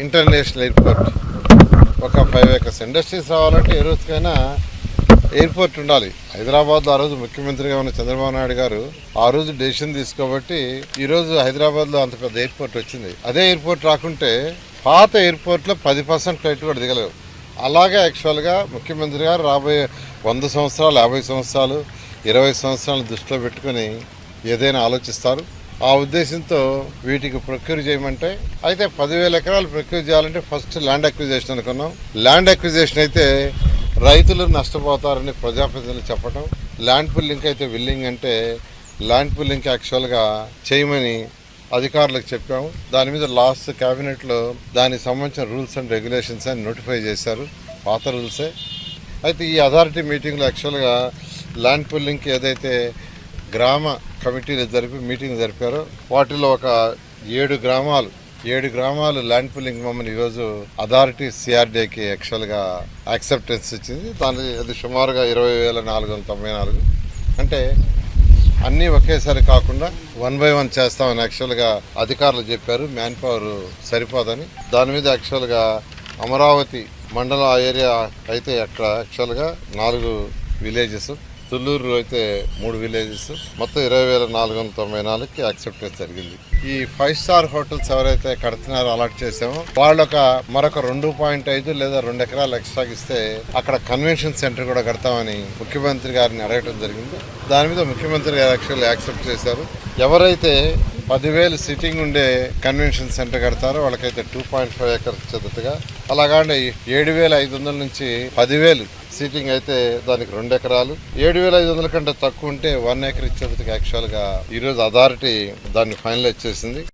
International airport. ఒక five acres industries రావాలంటే ఏ రోజుకైనా ఎయిర్పోర్ట్ ఉండాలి. హైదరాబాద్లో ఆ రోజు ముఖ్యమంత్రిగా ఉన్న చంద్రబాబు నాయుడు గారు ఆ రోజు డెసిషన్ తీసుకోబట్టి ఈరోజు హైదరాబాద్లో అంత పెద్ద ఎయిర్పోర్ట్ వచ్చింది. అదే ఎయిర్పోర్ట్ రాకుంటే పాత ఎయిర్పోర్ట్లో పది పర్సెంట్ ఫ్లైట్లు కూడా దిగలేవు. అలాగే యాక్చువల్గా ముఖ్యమంత్రి గారు రాబోయే వంద సంవత్సరాలు యాభై సంవత్సరాలు ఇరవై సంవత్సరాలు దృష్టిలో పెట్టుకొని ఏదైనా ఆలోచిస్తారు. ఆ ఉద్దేశంతో వీటికి ప్రొక్యూర్ చేయమంటే అయితే పదివేల ఎకరాలు ప్రొక్యూర్ చేయాలంటే ఫస్ట్ ల్యాండ్ అక్విజేషన్ అనుకున్నాం. ల్యాండ్ అక్విజేషన్ అయితే రైతులు నష్టపోతారని ప్రజాప్రతినిధులు చెప్పడం ల్యాండ్ పుల్లింగ్ అయితే విల్లింగ్ అంటే ల్యాండ్ పుల్లింగ్ యాక్చువల్గా చేయమని అధికారులకు చెప్పాము. దాని మీద లాస్ట్ క్యాబినెట్లో దానికి సంబంధించిన రూల్స్ అండ్ రెగ్యులేషన్స్ అని నోటిఫై చేశారు పాత రూల్సే. అయితే ఈ అథారిటీ మీటింగ్లో యాక్చువల్గా ల్యాండ్ పుల్లింగ్కి ఏదైతే గ్రామ కమిటీలు జరిపి మీటింగ్ జరిపారు. వాటిలో ఒక ఏడు గ్రామాలు ఏడు గ్రామాలు ల్యాండ్ పుల్లింగ్ మమ్మల్ని ఈరోజు అథారిటీ సిఆర్డీకి యాక్చువల్గా యాక్సెప్టెన్స్ ఇచ్చింది. దాని అది సుమారుగా ఇరవై వేల నాలుగు వందల తొంభై నాలుగు. అంటే అన్నీ ఒకేసారి కాకుండా వన్ బై వన్ చేస్తామని యాక్చువల్గా అధికారులు చెప్పారు. మ్యాన్ పవర్ సరిపోదని. దాని మీద యాక్చువల్గా అమరావతి మండలం ఆ ఏరియా అయితే అక్కడ యాక్చువల్గా నాలుగు విలేజెస్. తుళ్ళూరులో అయితే మూడు విలేజెస్ మొత్తం ఇరవై వేల నాలుగు వందల తొంభై నాలుగుకి యాక్సెప్టెన్స్ జరిగింది. ఈ ఫైవ్ స్టార్ హోటల్స్ ఎవరైతే కడుతున్నారో అలాట్ చేసామో వాళ్ళు ఒక మరొక రెండు పాయింట్ ఐదు లేదా రెండు ఎకరాలు ఎక్స్ట్రా ఇస్తే అక్కడ కన్వెన్షన్ సెంటర్ కూడా కడతామని ముఖ్యమంత్రి గారిని అడగటం జరిగింది. దాని మీద ముఖ్యమంత్రి గారు యాక్చువల్లీ యాక్సెప్ట్ చేశారు. ఎవరైతే పదివేలు సిట్టింగ్ ఉండే కన్వెన్షన్ సెంటర్ కడతారో వాళ్ళకైతే టూ పాయింట్ ఫైవ్ ఎకర్స్ చెందుతుగా అలాగే ఏడు వేల ఐదు వందల నుంచి పదివేలు సీటింగ్ అయితే దానికి రెండు ఎకరాలు. ఏడు వేల ఐదు వందల కంటే తక్కువ ఉంటే వన్ ఎకర్ ఇచ్చేందుకు యాక్చువల్గా ఈరోజు అథారిటీ దాన్ని ఫైనలైజ్ చేసింది.